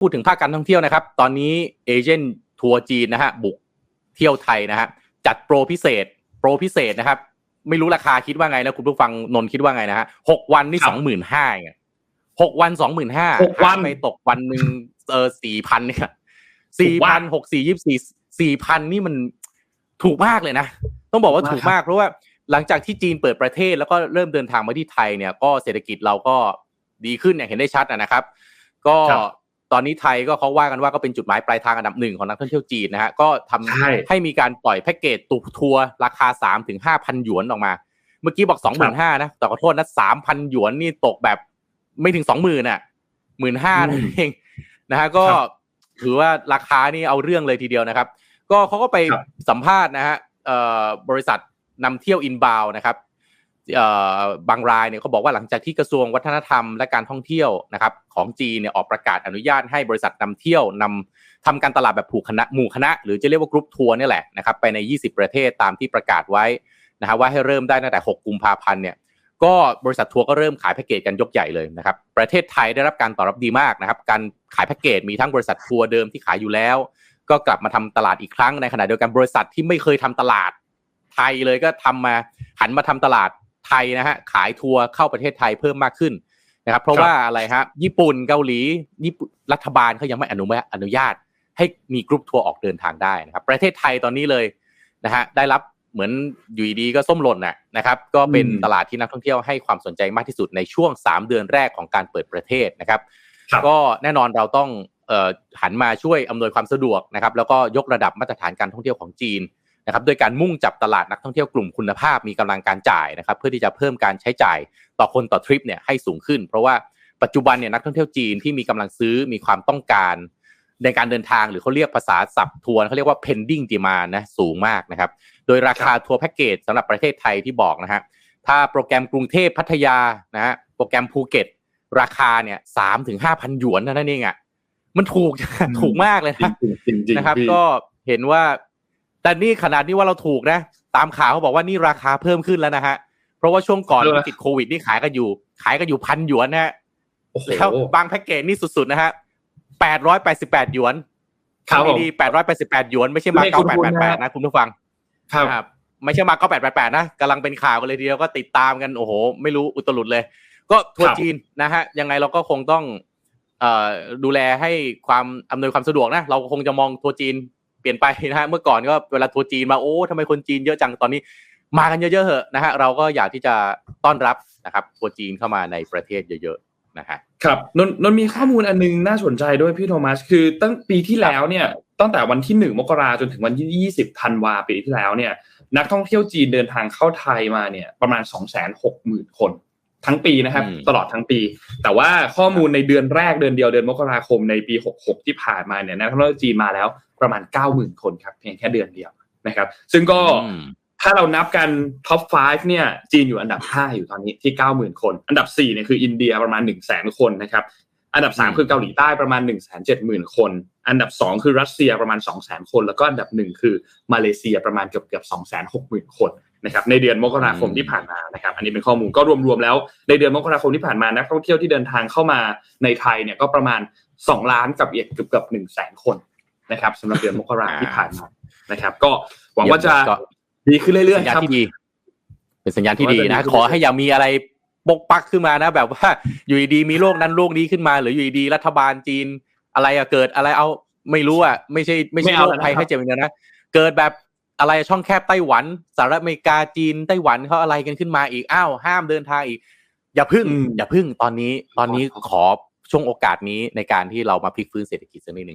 พูดถึงภาคการท่องเที่ยวนะครับ ตอนนี้เอเจนต์ทัวร์จีนนะฮะบุกเที่ยวไทยนะฮะจัดโปรพิเศษ โปรพิเศษนะครับ ไม่รู้ราคาคิดว่าไงนะคุณผู้ฟังนนท์คิดว่าไงนะฮะหกวันนี่สองหมื่นห้าไงหกวันสองหมื่นห้าหกวันไปตกวันหนึ่งเออสี่พันเนี่ยสี่พันหกสี่ยี่สี่สี่พันนี่มันถูกมากเลยนะ ต้องบอกว่าถูกมากเพราะว่าหลังจากที่จีนเปิดประเทศแล้วก็เริ่มเดินทางมาที่ไทยเนี่ยก็เศรษฐกิจเราก็ดีขึ้นอย่างเห็นได้ชัดนะครับ ก็ครับ ตอนนี้ไทยก็เขาว่ากันว่าก็เป็นจุดหมายปลายทางอันดับหนึ่งของนักท่องเที่ยวจีนนะฮะก็ทำใช่ให้มีการปล่อยแพ็กเกจตูทัวร์ราคาสามถึงห้าพันหยวนออกมา เมื่อกี้บอกสองหมื่นห้านะแต่ขอโทษนะสามพันหยวนนี่ตกแบบไม่ถึงสองหมื่นอะหมื่นห้านั่นเองนะฮะก็ครับถืถือว่าราคานี่เอาเรื่องเลยทีเดียวนะครับ ก็เขาก็ไปครับสัมภาษณ์นะฮะเอ่อบริษัทนำเที่ยวอินบาวนะครับเอ่อ บางรายเนี่ยเขาบอกว่าหลังจากที่กระทรวงวัฒนธรรมและการท่องเที่ยวนะครับของจีนเนี่ยออกประกาศอนุญาตให้บริษัทนำเที่ยวนำทำการตลาดแบบผูกคณะหมู่คณะ หรือจะเรียกว่ากรุ๊ปทัวร์นี่แหละนะครับไปใน 20 ประเทศตามที่ประกาศไว้นะฮะว่าให้เริ่มได้ตั้งแต่ 6 กุมภาพันธ์เนี่ยก็บริษัททัวร์ก็เริ่มขายแพ็กเกจกันยกใหญ่เลยนะครับประเทศไทยได้รับการตอบรับดีมากนะครับการขายแพ็กเกจมีทั้งบริษัททัวร์เดิมที่ขายอยู่แล้ว ก็กลับมาทำตลาดอีกครั้งในขณะเดียวกันบริษัทที่ไม่เคยทำตลาดไทยเลยก็ทำมาหันมาทำตลาด ไทยนะฮะขายทัวร์เข้าประเทศไทยเพิ่มมากขึ้นนะครับ เพราะครับว่าอะไรฮะญี่ปุ่นเกาหลีญี่ปุ่นรัฐบาลเขายังไม่อนุญาตอนุญาต ให้มีกรุ๊ปทัวร์ออกเดินทางได้นะครับ ประเทศไทยตอนนี้เลยนะฮะได้รับเหมือนอยู่ดีๆก็ส้มหล่นน่ะนะครับ ก็เป็นอืมตลาดที่นักท่องเที่ยวให้ความสนใจมากที่สุดในช่วง 3 เดือนแรกของการเปิดประเทศนะครับครับก็แน่นอนเราต้องเอ่อหันมาช่วยอำนวยความสะดวกนะครับ แล้วก็ยกระดับมาตรฐานการท่องเที่ยวของจีน นะครับด้วยการมุ่งจับตลาดนักท่องเที่ยวกลุ่มคุณภาพมีกำลังการจ่ายนะครับเพื่อที่จะเพิ่มการใช้จ่ายต่อคนต่อทริปเนี่ยให้สูงขึ้น เพราะว่าปัจจุบันเนี่ยนักท่องเที่ยวจีนที่มีกำลังซื้อมีความต้องการในการเดินทางหรือเขาเรียกภาษาศัพท์ทัวร์เขาเรียกว่า pending demand นะสูงมากนะครับโดยราคาทัวร์แพ็กเกจสำหรับประเทศไทยที่บอกนะฮะถ้าโปรแกรมกรุงเทพพัทยานะฮะโปรแกรมภูเก็ต ราคาเนี่ยสามถึงห้าพันหยวนเท่านั้นเองอะมันถูกถูกมากเลยจรินะงจริงจริงนะครับพี่ก็เห็นว่า แต่นี่ขนาดนี้ว่าเราถูกนะ ตามข่าวเขาบอกว่านี่ราคาเพิ่มขึ้นแล้วนะฮะ เพราะว่าช่วงก่อนเออวิกฤตโควิดนี่ขายกันอยู่ ขายกันอยู่พันหยวนนะฮะโอ้โหแล้วบางแพ็กเกจนี่สุดๆนะฮะแปดร้อยแปดสิบแปดหยวนครับผมดีแปดร้อยแปดสิบแปดหยวนไม่ใช่มาไม่เก้าคุ้แปดนแปดๆแปนะดนะคุณผู้ฟัง ครับครับไม่ใช่มาก็แปดแปดแปดนะกำลังเป็นข่าวกันเลยทีเดียวก็ติดตามกันโอ้โห ไม่รู้อุตลุดเลย ก็ทัวคร์รับจีนนะฮะยังไงเราก็คงต้องเอ่อดูแลให้ความอำนวยความสะดวกนะ เราคงจะมองทัวร์จีน เปลี่ยนไปนะฮะเมื่อก่อนก็เวลาทัวร์จีนมาโอ้ทำไมคนจีนเยอะจังตอนนี้มากันเยอะๆเหอะนะฮะเราก็อยากที่จะต้อนรับนะครับทัวร์จีนเข้ามาในประเทศเยอะๆนะฮะครับนนนนมีข้อมูลอันนึงน่าสนใจด้วยพี่โทมัสคือตั้งปีที่แล้วเนี่ยตั้งแต่วันที่หนึ่งมกราจนถึงวันที่ยี่สิบธันวาปีที่แล้วเนี่ย นักท่องเที่ยวจีนเดินทางเข้าไทยมาเนี่ยประมาณสองแสนหกหมื่นคนทั้งปีนะครับอืมตลอดทั้งปี แต่ว่าข้อมูลในเดือนแรกเดือนเดียวเดือนมกราคมในปีหกหกที่ผ่านมาเนี่ยนักท่องเที่ยวจีนมาแล้ว ประมาณเก้าหมื่นคนครับเพียงแค่เดือนเดียวนะครับ ซึ่งก็อืมถ้าเรานับกันท็อป 5 เนี่ย จีนอยู่อันดับ 5 อยู่ตอนนี้ที่ 90,000 คน อันดับ4เนี่ยคืออินเดียประมาณ 1 0 0 0 0 0 คนนะครับ อันดับอืม3คือเกาหลีใต้ประมาณ 1 7 0 0 0 0 คน อันดับ 2 คือรัสเซียประมาณ 200,000 คน แล้วก็อันดับ 1 คือมาเลเซียประมาณเกือบเกือบ260,000 คนนะครับในเดือนมกราคมที่ผ่านมานะครับ อันนี้เป็นข้อมูลก็รวมๆแล้ว ในเดือนมกราคมที่ผ่านมานักท่องเที่ยวที่เดินทางเข้ามาในไทยเนี่ยก็ประมาณ 2 ล้านกับเอียดเกือบเกือบ1 0 0 0 0 0คน นะครับสำหรับเดือนมกราที่ผ่านมานะครับ ก็หวังว่าจะก็ดีขึ้นเรื่อยสัญญาณๆครับที่ดีเป็นสัญญาณที่ดีว่าจะดีนะขึ้นขอให้อย่ามีอะไรปกปักขึ้นมานะ แบบว่าอยู่ดีๆมีโรคนั้นโรคนี้ขึ้นมา หรืออยู่ดีๆรัฐบาลจีน อะไรอะเกิดอะไรเอาไม่รู้อะไม่ใช่ไม่ใช่ไม่เอาโรคแล้วนะภัยครับไข้เจ็บอย่างเดียวนะเกิดแบบอะไรช่องแคบไต้หวันสหรัฐอเมริกาจีนไต้หวันเขาอะไรกันขึ้นมาอีกอ้าวห้ามเดินทางอีก อย่าพึ่งอืมอย่าพึ่งตอนนี้ ตอนนี้ครับขอช่วงโอกาสนี้ในการที่เรามาพลิกฟื้นเศรษฐกิจสักนิดหนึ่ง